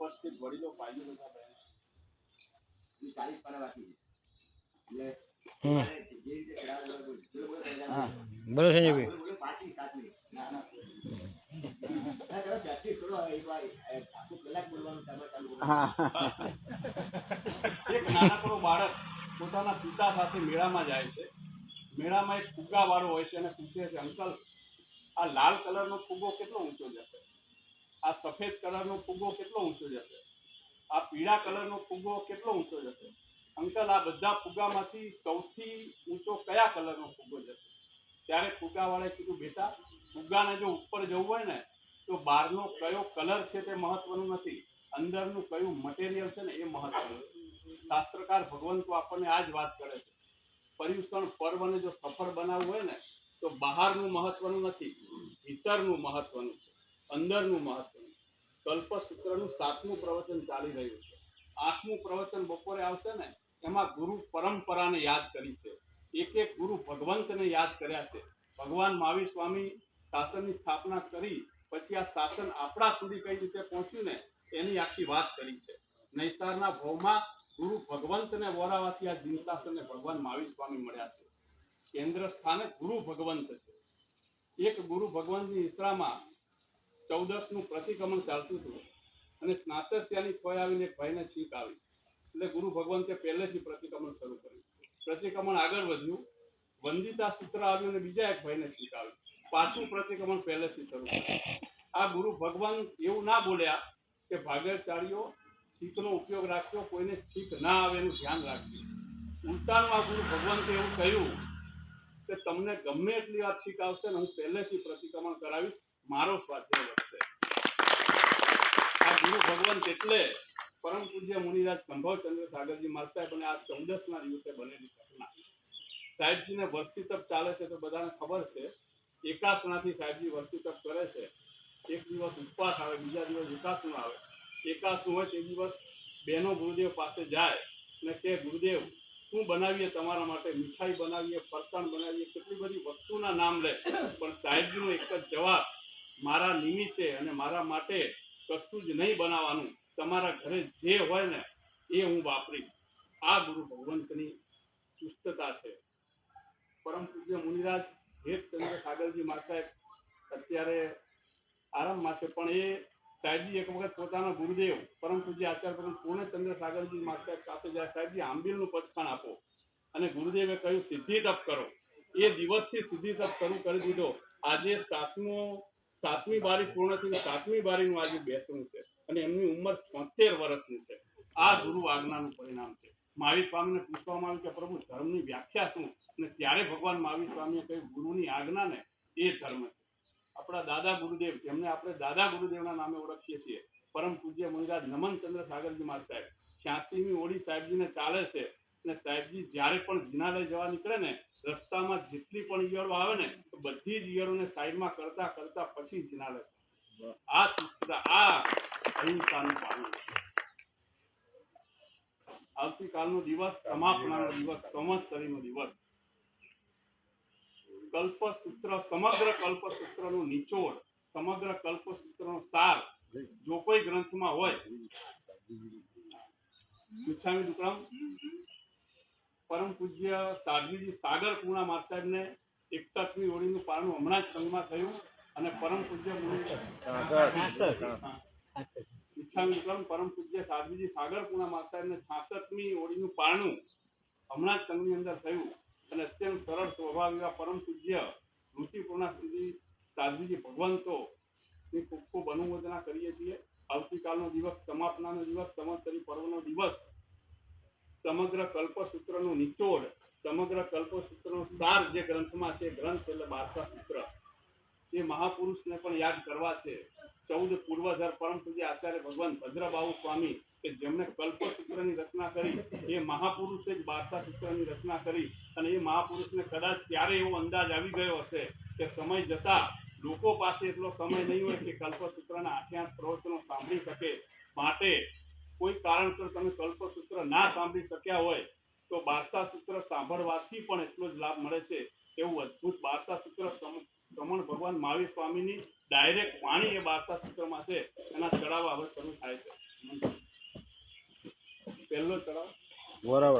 ઉપસ્થિત વડીલો ભાઈઓ બધા બહેનો. એ ચાલીસ પાના બાકી છે. એટલે બોલો. સંજયભાઈ. પાંચથી સાત મિનિટ. ના, ના. ના, કરો એક વાર, આખું કલાક બોલવાનું ચાલુ એક નાનકડો બાળક પોતાના પિતા સાથે મેળામાં જાય છે. મેળામાં એક ફુગ્ગાવાળો હોય છે અને પૂછે છે અંકલ આ લાલ કલરનો ફુગ્ગો કેટલો ઊંચો જશે? આ સફેદ કલરનો ફુગ્ગો કેટલો ઊંચો જશે? આ પીળા કલરનો ફુગ્ગો કેટલો ઊંચો જશે? અંકલ, આ બધા ફુગ્ગામાંથી સૌથી ઊંચો કયા કલરનો ફુગ્ગો જશે? ત્યારે ફુગ્ગાવાળાએ કીધું, બેટા, ફુગ્ગાને જો ઉપર જવું હોય ને, તો બહારનો કયો કલર છે તે મહત્વનું નથી. અંદરનું કયું મટીરિયલ છે ને એ મહત્વનું છે. શાસ્ત્રકાર ભગવંતો આપણને આ જ વાત કરે છે. પર્યુષણ પર્વને જો સફળ બનાવવું હોય ને, તો બહારનું મહત્વનું નથી, ભીતરનું મહત્વનું છે, અંદરનું મહત્વનું કલ્પસૂત્રનું સાતમું પ્રવચન ચાલી રહ્યું છે. આઠમું પ્રવચન બપોરે આવશે ને, એમાં ગુરુ પરંપરાને યાદ કરી છે. એક એક ગુરુ ભગવંતને યાદ કર્યા છે. ભગવાન મહાવીર સ્વામી શાસનની સ્થાપના કરી, પછી આ શાસન આપણા સુધી કઈ રીતે પહોંચ્યું ને, એની આખી વાત કરી છે. નૈસારના ભવમાં ગુરુ ભગવંતને વોરાવાથી આ જીન શાસનને ભગવાન મહાવીર સ્વામી મળ્યા છે. કેન્દ્ર સ્થાને ગુરુ ભગવંત છે. એક ગુરુ ભગવંતની ઈસરામાં ચૌદસનું પ્રતિક્રમણ ચાલતું હતું અને સ્નાતસ્યાની થોય આવીને એક ભાઈને શીખ આવી. એટલે ગુરુ ભગવંતે પહેલેથી પ્રતિક્રમણ શરૂ કર્યું. પ્રતિક્રમણ આગળ વધ્યું. વંદિતા સૂત્ર આવ્યું અને બીજા એક ભાઈને શીખ આવી. પાછું પ્રતિક્રમણ પહેલેથી શરૂ કર્યું. આ ગુરુ ભગવાન એવું ના બોલ્યા કે ભાગ્યશાળીઓ છીકનો ઉપયોગ રાખ્યો કોઈને છીક ના આવે એનું ધ્યાન રાખ્યું ઉલટાનું આ ગુરુ ભગવંતે એવું કહ્યું કે તમને ગમે એટલી વાર છીક આવશે ને હું પહેલેથી પ્રતિક્રમણ કરાવીશ મારો સ્વાધ્યાય વધશે. આ ગુરુ ભગવંત એટલે પરમ પૂજ્ય મુનિરાજ સંભવચંદ્ર સાગરજી મહારાજ સાહેબ અને આ ચૌદસના દિવસે બનેલી ઘટના. સાહેબજીને વર્ષી તપ ચાલે છે તો બધાને ખબર છે, એકાસનાથી સાહેબજી વર્ષી તપ કરે છે. એક દિવસ ઉપવાસ આવે, બીજા દિવસ એકાસનું આવે. એકાસનું હોય તે દિવસ બહેનો ગુરુદેવ પાસે જાય અને કે ગુરુદેવ, શું બનાવીએ તમારા માટે? મીઠાઈ બનાવીએ, ફરસાણ બનાવીએ? કેટલી બધી વસ્તુના નામ લે. પણ સાહેબજીનો એક જ જવાબ મારા નિમિત્તે અને મારા માટે કશું જ નહીં બનાવવાનું. તમારા ઘરે જે હોય ને, એ હું વાપરીશ. આ ગુરુ ભગવંતની ચુસ્તતા છે. પરમ પૂજ્ય મુનિરાજ હેતચંદ્ર સાગરજી મા સાહેબ, અત્યારે આરામમાં છે પણ એ સાહેબજી એક વખત પોતાના ગુરુદેવ, પરમ પૂજ્ય આચાર્ય પરમ પૂર્ણચંદ્ર સાગરજી મા સાહેબ પાસે જ્યાં, સાહેબજી આંબીલનું પચખાણ આપો. અને ગુરુદેવે કહ્યું સિદ્ધિ તપ કરો. એ દિવસથી સિદ્ધિ તપ શરૂ કરી દીધો. આજે સાતમો સાતમી બારી પૂર્ણ થઈને સાતમી બારીનું આજે બેસવું છે અને એમની ઉંમર છોતેર વર્ષની છે. આ ગુરુ આજ્ઞાનું પરિણામ છે. મહાવીર સ્વામીને પૂછવામાં આવ્યું કે પ્રભુ ધર્મની વ્યાખ્યા શું? અને ત્યારે ભગવાન મહાવીર સ્વામીએ કહ્યું, ગુરુની આજ્ઞા ને એ ધર્મ છે. આપણા દાદા ગુરુદેવ, જેમને આપણે દાદા ગુરુદેવના નામે ઓળખીએ છીએ, પરમ પૂજ્ય મુનિરાજ નમનચંદ્ર સાગરજી મહારાજ સાહેબ, છ્યાસીમી ઓળી સાહેબજીને ચાલે છે. અને સાહેબજી જ્યારે પણ જિનાલય જવા નીકળે ને રસ્તામાં જેટલી પણ ઈયળો આવે ને બધી જ ઈયળોને સાઈડમાં કરતા કરતા પછી જીનાલય આ ચુસ્તતા આ અહિંસાનું પાલન આવતીકાલનો દિવસ, સમાપનાનો દિવસ સંવત્સરીનો દિવસ. કલ્પસૂત્ર, સમગ્ર કલ્પસૂત્રનો નિચોડ, સમગ્ર કલ્પસૂત્રનો સાર, જો કોઈ ગ્રંથમાં હોય. મિચ્છામી દુક્કડમ પરમ પૂજ્ય સાધ્વીજી સાગર પૂર્ણા માર સાહેબને એકસઠમી હોળીનું પારણું હમણાં જ સંઘમાં થયું અને પરમ પૂજ્ય ઈચ્છામી પરમ પૂજ્ય સાધ્વીજી સાગર પૂર્ણા માર સાહેબને છાસઠમી હોળીનું પારણું હમણાં જ સંઘની અંદર થયું અને અત્યંત સરળ સ્વભાવ એવા પરમ પૂજ્ય ઋષિપૂર્ણા સુધી સાધ્વીજી ભગવંતો ની ખૂબ ખૂબ અનુમોદના કરીએ છીએ. આવતીકાલનો દિવસ સમાપનાનો દિવસ સમસરી પર્વનો દિવસ સમગ્ર કલ્પસૂત્રનું નિચોડ, સમગ્ર કલ્પસૂત્રનો સાર જે ગ્રંથમાં છે, ગ્રંથ એટલે બારસા સૂત્ર. એ મહાપુરુષને પણ યાદ કરવા છે. ચૌદ પૂર્વધર પરમ પૂજ્ય આચાર્ય ભગવાન ભદ્રબાહુ સ્વામી કે જેમણે કલ્પસૂત્રની રચના કરી, એ મહાપુરુષે જ બારસા સૂત્રની રચના કરી અને એ મહાપુરુષને કદાચ ત્યારે એવો અંદાજ આવી ગયો હશે કે સમય જતા લોકો પાસે એટલો સમય નહીં હોય કે કલ્પસૂત્રના આઠે આઠ પ્રવચનો સાંભળી શકે. માટે કોઈ કારણસર તમે કલ્પસૂત્ર ના સાંભળી શક્યા હોય તો બારસા સૂત્ર સાંભળવાથી પણ એટલો જ લાભ મળે છે એવું અદ્ભુત બારસા સૂત્ર શ્રમણ ભગવાન મહાવીર સ્વામીની ડાયરેક્ટ વાણી એ બારસા સૂત્રમાં છે. એના ચડાવ હવે શરૂ થાય છે. પહેલો ચડાવ. બરાબર.